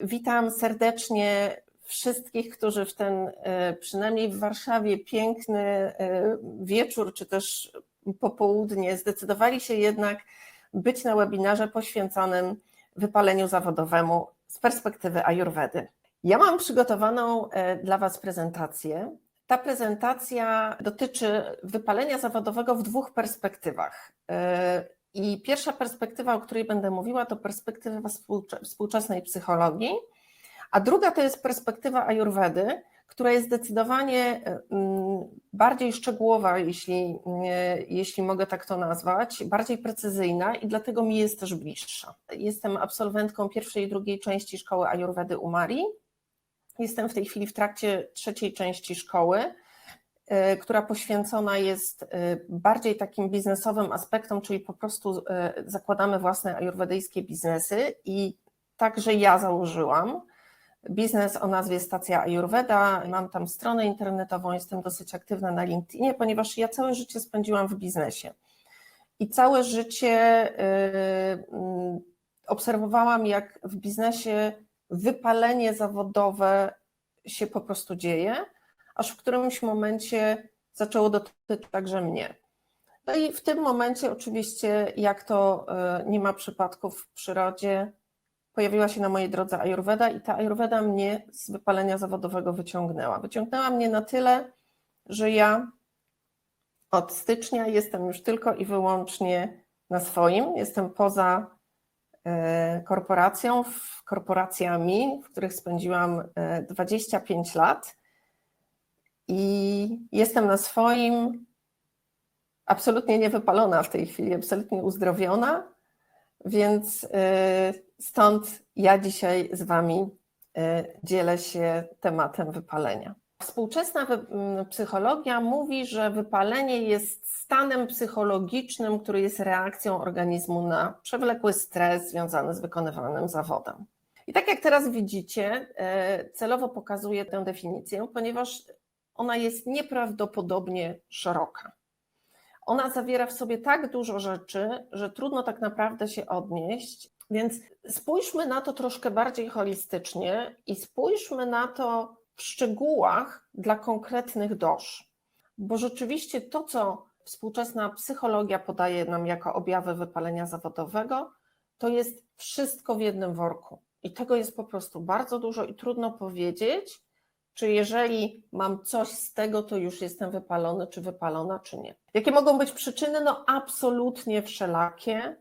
Witam serdecznie wszystkich, którzy w ten e, przynajmniej w Warszawie piękny e, wieczór czy też popołudnie zdecydowali się jednak być na webinarze poświęconym wypaleniu zawodowemu z perspektywy Ajurwedy. Ja mam przygotowaną e, dla Was prezentację. Ta prezentacja dotyczy wypalenia zawodowego w dwóch perspektywach. I pierwsza perspektywa, o której będę mówiła, to perspektywa współczesnej psychologii, a druga to jest perspektywa ajurwedy, która jest zdecydowanie mm, bardziej szczegółowa, jeśli, jeśli mogę tak to nazwać, bardziej precyzyjna i dlatego mi jest też bliższa. Jestem absolwentką pierwszej i drugiej części szkoły ajurwedy Umari. Jestem w tej chwili w trakcie trzeciej części szkoły która poświęcona jest e, bardziej takim biznesowym aspektom, czyli po prostu e, zakładamy własne ajurwedyjskie biznesy i także ja założyłam biznes o nazwie Stacja Ayurveda. Mam tam stronę internetową, jestem dosyć aktywna na LinkedInie, ponieważ ja całe życie spędziłam w biznesie. I całe życie mm, obserwowałam, jak w biznesie wypalenie zawodowe się po prostu dzieje aż w którymś momencie zaczęło dotyczyć także mnie. No i w tym momencie, oczywiście, jak to e, nie ma przypadków w przyrodzie, pojawiła się na mojej drodze Ayurveda i ta Ayurveda mnie z wypalenia zawodowego wyciągnęła. Wyciągnęła mnie na tyle, że ja od stycznia jestem już tylko i wyłącznie na swoim, jestem poza e, korporacją, korporacjami, w których spędziłam 25 e, lat i jestem na swoim, absolutnie niewypalona w tej chwili, absolutnie uzdrowiona, więc y, stąd ja dzisiaj z Wami y, dzielę się tematem wypalenia. Współczesna psychologia mówi, że wypalenie jest stanem psychologicznym, który jest reakcją organizmu na przewlekły stres związany z wykonywanym zawodem. I tak jak teraz widzicie, y, celowo pokazuję tę definicję, ponieważ ona jest nieprawdopodobnie szeroka. Ona zawiera w sobie tak dużo rzeczy, że trudno tak naprawdę się odnieść. Więc spójrzmy na to troszkę bardziej holistycznie i spójrzmy na to w szczegółach dla konkretnych dosz. Bo rzeczywiście to, co współczesna psychologia podaje nam jako objawy wypalenia zawodowego, to jest wszystko w jednym worku. I tego jest po prostu bardzo dużo i trudno powiedzieć, czy jeżeli mam coś z tego, to już jestem wypalony, czy wypalona, czy nie. Jakie mogą być przyczyny? No absolutnie wszelakie,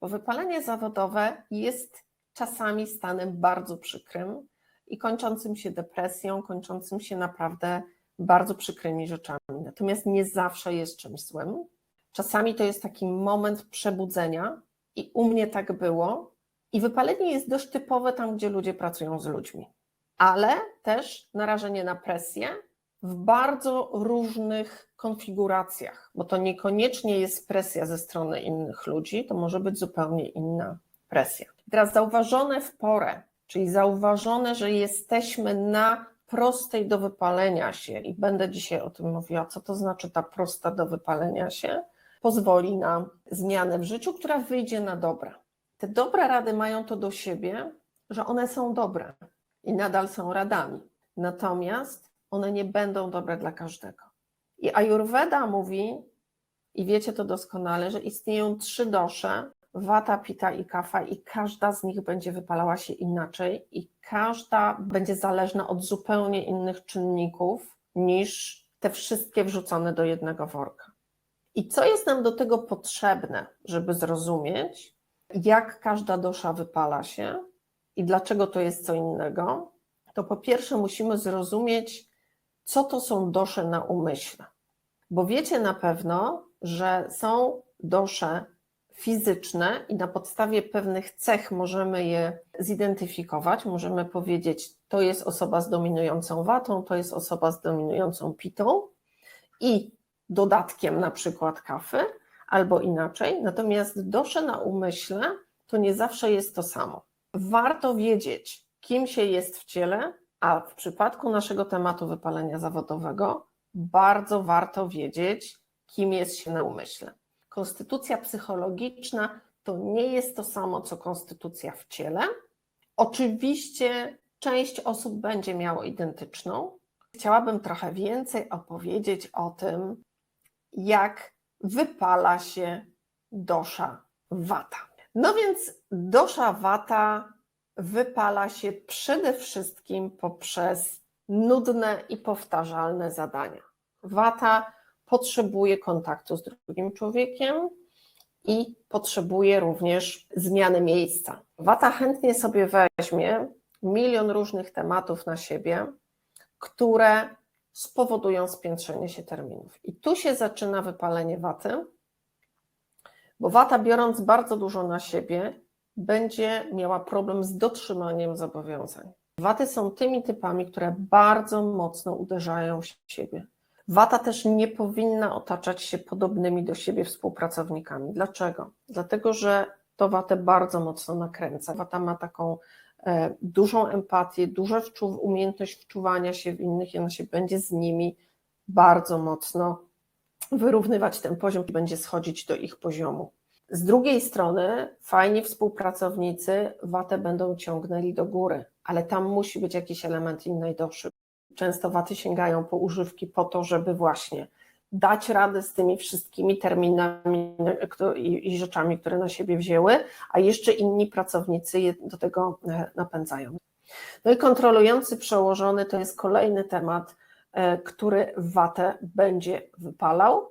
bo wypalenie zawodowe jest czasami stanem bardzo przykrym i kończącym się depresją, kończącym się naprawdę bardzo przykrymi rzeczami. Natomiast nie zawsze jest czymś złym. Czasami to jest taki moment przebudzenia i u mnie tak było. I wypalenie jest dość typowe tam, gdzie ludzie pracują z ludźmi ale też narażenie na presję w bardzo różnych konfiguracjach, bo to niekoniecznie jest presja ze strony innych ludzi, to może być zupełnie inna presja. Teraz zauważone w porę, czyli zauważone, że jesteśmy na prostej do wypalenia się, i będę dzisiaj o tym mówiła, co to znaczy ta prosta do wypalenia się, pozwoli na zmianę w życiu, która wyjdzie na dobre. Te dobre rady mają to do siebie, że one są dobre i nadal są radami. Natomiast one nie będą dobre dla każdego. I Ayurveda mówi, i wiecie to doskonale, że istnieją trzy dosze, wata, pita i kafa i każda z nich będzie wypalała się inaczej i każda będzie zależna od zupełnie innych czynników niż te wszystkie wrzucone do jednego worka. I co jest nam do tego potrzebne, żeby zrozumieć, jak każda dosza wypala się, i dlaczego to jest co innego, to po pierwsze musimy zrozumieć, co to są dosze na umyśle. Bo wiecie na pewno, że są dosze fizyczne i na podstawie pewnych cech możemy je zidentyfikować. Możemy powiedzieć, to jest osoba z dominującą watą, to jest osoba z dominującą pitą i dodatkiem na przykład kafy, albo inaczej. Natomiast dosze na umyśle to nie zawsze jest to samo warto wiedzieć, kim się jest w ciele, a w przypadku naszego tematu wypalenia zawodowego, bardzo warto wiedzieć, kim jest się na umyśle. Konstytucja psychologiczna to nie jest to samo, co konstytucja w ciele. Oczywiście część osób będzie miało identyczną. Chciałabym trochę więcej opowiedzieć o tym, jak wypala się dosza wata. No więc dosza wata wypala się przede wszystkim poprzez nudne i powtarzalne zadania. Wata potrzebuje kontaktu z drugim człowiekiem i potrzebuje również zmiany miejsca. Wata chętnie sobie weźmie milion różnych tematów na siebie, które spowodują spiętrzenie się terminów. I tu się zaczyna wypalenie waty, bo wata, biorąc bardzo dużo na siebie, będzie miała problem z dotrzymaniem zobowiązań. Waty są tymi typami, które bardzo mocno uderzają w siebie. Wata też nie powinna otaczać się podobnymi do siebie współpracownikami. Dlaczego? Dlatego, że to watę bardzo mocno nakręca. Wata ma taką e, dużą empatię, dużą umiejętność wczuwania się w innych i ona się będzie z nimi bardzo mocno wyrównywać ten poziom i będzie schodzić do ich poziomu. Z drugiej strony fajni współpracownicy watę będą ciągnęli do góry, ale tam musi być jakiś element innej doszy. Często waty sięgają po używki po to, żeby właśnie dać radę z tymi wszystkimi terminami i rzeczami, które na siebie wzięły, a jeszcze inni pracownicy je do tego e, napędzają. No i kontrolujący przełożony to jest kolejny temat, który watę będzie wypalał,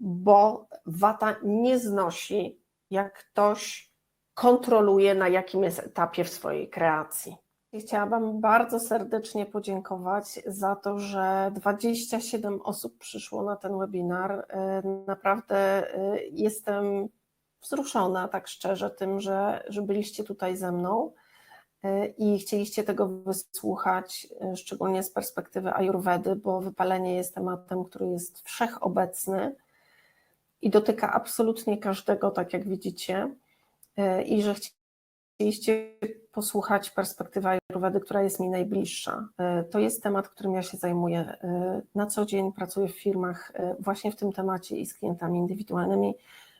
bo wata nie znosi, jak ktoś kontroluje, na jakim jest etapie w swojej kreacji. Chciałabym bardzo serdecznie podziękować za to, że 27 osób przyszło na ten webinar. E, Naprawdę e, jestem wzruszona, tak szczerze, tym, że, że byliście tutaj ze mną e, i chcieliście tego wysłuchać, e, szczególnie z perspektywy Ayurvedy, bo wypalenie jest tematem, który jest wszechobecny i dotyka absolutnie każdego, tak jak widzicie, e, i że chcieliście posłuchać perspektywy Ayurvedy, która jest mi najbliższa. E, To jest temat, którym ja się zajmuję na co dzień, pracuję w firmach właśnie w tym temacie i z klientami indywidualnymi.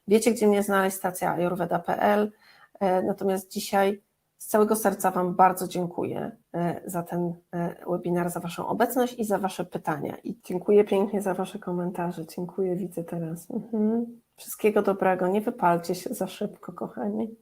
Wiecie, gdzie mnie znaleźć, stacja ayurveda.pl. Natomiast dzisiaj z całego serca Wam bardzo dziękuję e, za ten e, webinar, za Waszą obecność i za Wasze pytania. I dziękuję pięknie za Wasze komentarze. Dziękuję, widzę teraz. Mhm. Wszystkiego dobrego. Nie wypalcie się za szybko, kochani.